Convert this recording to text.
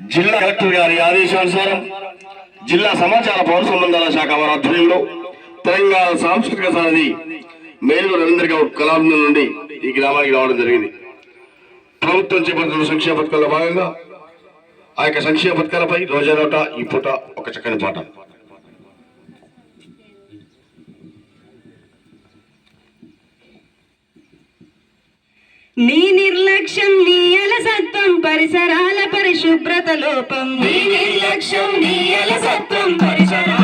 జిల్లా కలెక్టర్ గారి ఆదేశానుసారం జిల్లా సమాచార పౌర సంబంధాల శాఖ వారి ఆధ్వర్యంలో తెలంగాణ సాంస్కృతిక సారథి మేలు రవీంద్ర గౌడ్ కళాబృందం నుండి ఈ గ్రామానికి రావడం జరిగింది. ప్రభుత్వం చేపడుతున్న సంక్షేమ పథకాల్లో భాగంగా ఆ యొక్క సంక్షేమ పథకాలపై రోజానోట ఈ పూట ఒక చక్కని పాట. నీ నిర్లక్ష్యం నీ అలసత్వం పరిసరాల పరిశుభ్రత లోపం. నీ నిర్లక్ష్యం నీ అలసత్వం పరిసరాల